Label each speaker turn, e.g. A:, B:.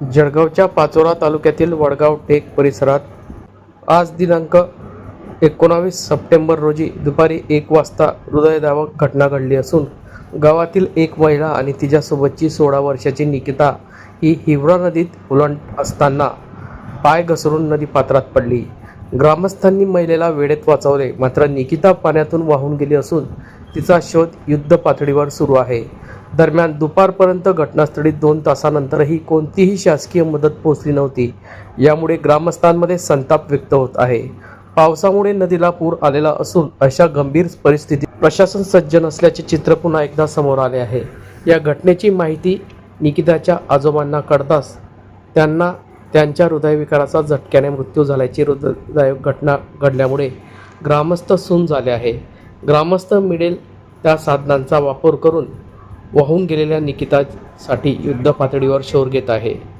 A: जळगावच्या पाचोरा तालुक्यातील वडगाव टेक परिसरात आज दिनांक एकोणावीस सप्टेंबर रोजी दुपारी एक वाजता हृदयदावक घटना घडली असून गावातील एक महिला आणि तिच्यासोबतची सोळा वर्षाची निकिता ही हिवरा नदीत उलंट असताना पाय घसरून नदी पात्रात पडली. ग्रामस्थांनी महिलेला वेळेत वाचवले. मात्र निकिता पाण्यातून वाहून गेली असून तिचा शोध युद्ध पातळीवर सुरू आहे. दरम्यान दुपारपर्यंत घटनास्थळी दोन तासानंतरही कोणतीही शासकीय मदत पोहोचली नव्हती. यामुळे ग्रामस्थांमध्ये संताप व्यक्त होत आहे. पावसामुळे नदीला पूर आलेला असून अशा गंभीर परिस्थितीत प्रशासन सज्ज नसल्याचे चित्र पुन्हा एकदा समोर आले आहे. या घटनेची माहिती निकिताच्या आजोबांना कळताच त्यांना त्यांच्या हृदयविकाराचा झटक्याने मृत्यू झाल्याची हृदयदायक घटना घडल्यामुळे ग्रामस्थ सून झाले आहे. ग्रामस्थ मिळेल त्या साधनांचा वापर करून वाहून गेलेल्या निकितासाठी युद्ध पातळीवर शोर घेत आहे.